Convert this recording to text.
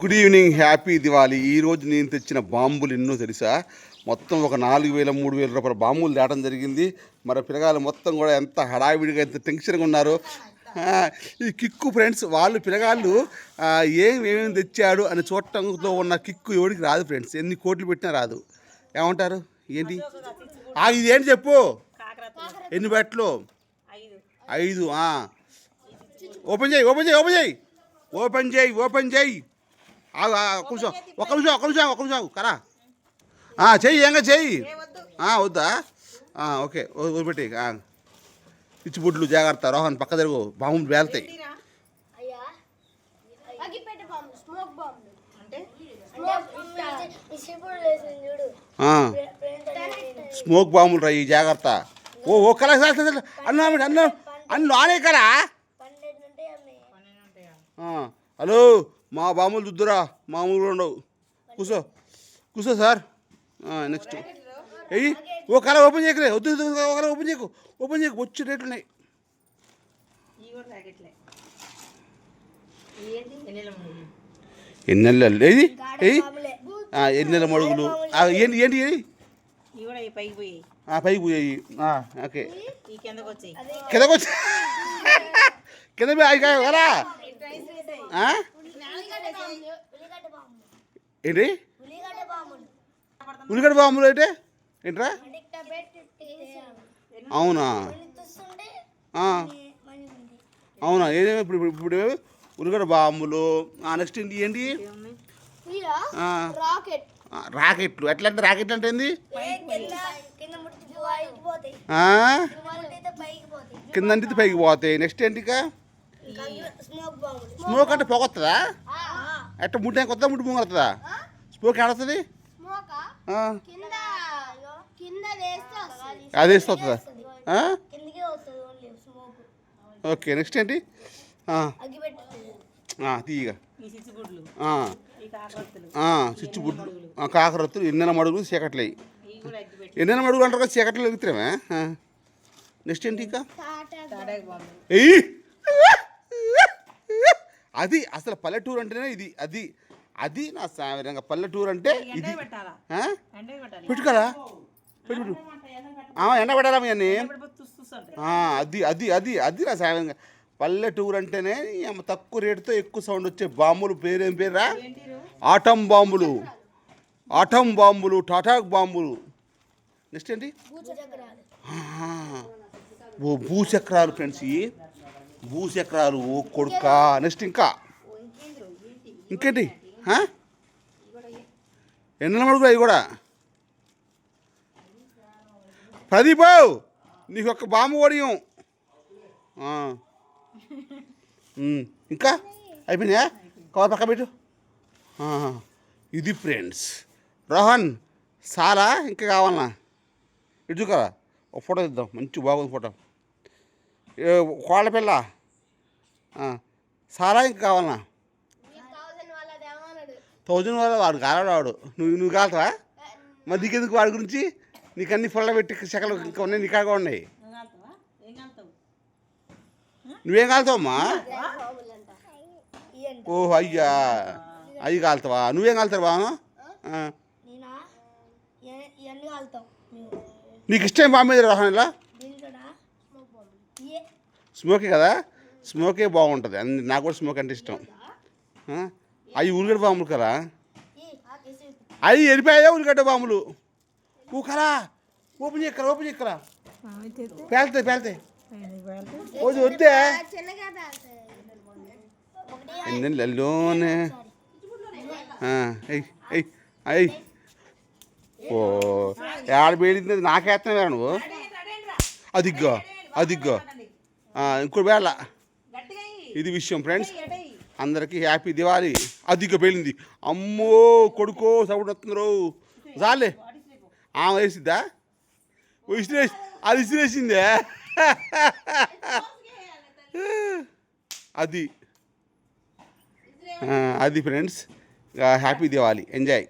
Good evening happy Diwali ఈ రోజు నేను తెచ్చిన బాంబులు ఎన్నో తెలుసా? మొత్తం ఒక నాలుగు వేల మూడు వేల రూపాయల బాంబులు దాటం జరిగింది. మరి పిల్లగాలు మొత్తం కూడా ఎంత హడావిడిగా ఎంత టెన్షన్గా ఉన్నారు? ఈ కిక్కు ఫ్రెండ్స్ వాళ్ళు పిల్లగాళ్ళు ఏం ఏమేమి తెచ్చాడు అని చూడటంతో ఉన్న కిక్కు ఎవరికి రాదు ఫ్రెండ్స్. ఎన్ని కోట్లు పెట్టినా రాదు. ఏమంటారు? ఏంటి? ఇది ఏంటి చెప్పు? ఎన్ని బట్టలు ఐదు. ఓపెన్ చేయి ఓపెన్ చేయి ఓపెన్ చేయి. ఓపెన్ చేయి ఓపెన్ చేయి. ఆగు, ఒక్క నిమిషం ఒక్క నిమిషం ఒక్క నిమిషం ఒక్క నిమిషం కరా. ఆ, చెయ్యి ఏంగా చెయ్యి. వద్దా. ఆ, ఓకే వదిలిపెట్టి ఆ. పిచ్చి బుడ్లు జాగ్రత్త రోహన్ పక్క తిరుగు బాంబులు వేలుతాయి అయ్యా. అగ్గిపెట్టె బాంబు స్మోక్ బాంబులు. రా ఈ జాగ్రత్త. ఓ ఓ కల అన్న అన్న అన్న ఆనే కరా హలో? మా బాంబులు దుద్దురా మామూలు ఉండవు. కూర్చో కూర్చో సార్. నెక్స్ట్ ఎయ్యి ఓ కల ఓపెన్ చేయకలే వద్దు ఓపెన్ చేయకు ఓపెన్ చేయకు వచ్చి రేట్లు ఉన్నాయి. మూడు ఎన్నెళ్ళు ఏది? ఏది? బాంబులే ఎన్నెల మడుగులు. ఏంటి ఏంటి ఏది పైకి పోయి ఆ, పైకి పోయాయి. ఓకే. ఈ కిందకు వచ్చాయి. కిందకు వచ్చి? కింద ఏంటి? ఉల్లిగడ్డ బాంబులు. అంటే ఏంట్రా? అవునా? అవునా? ఏదేమో ఇప్పుడు ఇప్పుడు- ఇప్పుడు ఉల్లిగడ్డ బాంబులు నెక్స్ట్ ఏంటి? ఏంటి? రాకెట్లు. ఎట్లా అంటే రాకెట్లు అంటే ఏంది? కింద కింద ముట్టి పైకి పోతాయి. ఆ? ముట్టితే పైకి పోతాయి. కింద అంటే పైకి పోతాయి. నెక్స్ట్ ఏంటి ఇంకా? స్మోక్ అంటే పొగొస్తుందా ఆ, ఎట్ట ముట్టే కొత్త ముట్టి పొగొస్తుందా స్మోక్ ఆడుతుంది అది వేస్తే వస్తుందా ఓకే నెక్స్ట్ ఏంటి? తీయగా. ఆ, చిచ్చు బుడ్లు కాకరత్తులు ఎన్నెల మడుగులు చీకట్లేయి. ఎన్నెల మడుగులు అంటారు కదా చీకట్లు ఎగుతున్నామే నెక్స్ట్ ఏంటి ఇక? ఎయ్యి అది అసలు పల్లెటూరు అంటేనే ఇది అది అది నా సావిరంగా పల్లెటూరు అంటే ఇది. పెట్టుకోరా? పెట్టు ఎండ పెట్టాలా. అది అది అది అది నా సావిరంగా పల్లెటూరు అంటేనే ఈ తక్కువ రేటుతో ఎక్కువ సౌండ్ వచ్చే బాంబులు పేరేం పేరా? ఆటం బాంబులు. ఆటం బాంబులు టాటాక్ బాంబులు. నెక్స్ట్ ఏంటి? భూచక్రాలు. ఆ, ఓ భూచక్రాలు ఫ్రెండ్స్ ఇవి భూచక్రాలు ఓ కొడుక నెక్స్ట్ ఇంకా? ఇంకేంటి? ఎన్నెల మడుగులు అవి కూడా? ప్రదీప్ నీకు ఒక బాంబు ఒడియం ఇంకా? అయిపోయినాయా? కవర్ పక్క పెట్టు. ఇది ఫ్రెండ్స్. రోహన్ సారా? ఇంకా కావాలనా? ఇటు కదా. ఒక ఫోటో ఇద్దాం మంచి బాగుంది ఫోటో. కోళ్ళ పిల్ల? సాలా ఇంకా కావాలనా? థౌజండ్ వల్ల వాడు కాలడు వాడు. నువ్వు నువ్వు కాలుతావా మరి నీకెందుకు వాడి గురించి? నీకు అన్ని పొల్ల పెట్టి చెక్కలు ఇంకా ఉన్నాయి నీ కాగా ఉన్నాయి. నువ్వు కాలుతావమ్మా బాబులంట ఇయ్యండి ఓ అయ్యా. అయ్యి కాలుతావా నువ్వేం కాలుతావు బాను నేనా ఇయ- ఇవన్నీ కాలుతాం మేము నీకు ఇష్టం బాగా మీద రోహన్ ఇలా? స్మోకే కదా? స్మోకే బాగుంటుంది. అన్ని నాకు కూడా స్మోక్ అంటే ఇష్టం. అవి ఉల్లిగడ్డ బాంబులు కదా? అవి వెళ్ళిపోయా ఉల్లిగడ్డ బాంబులు ఓ కరా. ఓపెన్ చేయక్కరా ఓపెన్ చేయక్కరా పేలుతాయి పేలుతాయి. వద్దు వద్దే. చిన్నగా ఎన్ని లల్లోనే? ఎయ్ అయ్ ఓ ఏడ పేడింది నాకేస్తున్నావా నువ్వు? అదిగ్గో అదిగ్గో. ఇంకోటి వేళ ఇది విషయం ఫ్రెండ్స్. అందరికీ హ్యాపీ దివాళీ. అదిగ్గో పేలింది. అమ్మో కొడుకో సౌండ్ వస్తుందిరో. చాలే ఆమె వేసిద్దా? విసిరేసి అది విసిరేసిందే అది. అది ఫ్రెండ్స్ హ్యాపీ దివాళీ. ఎంజాయ్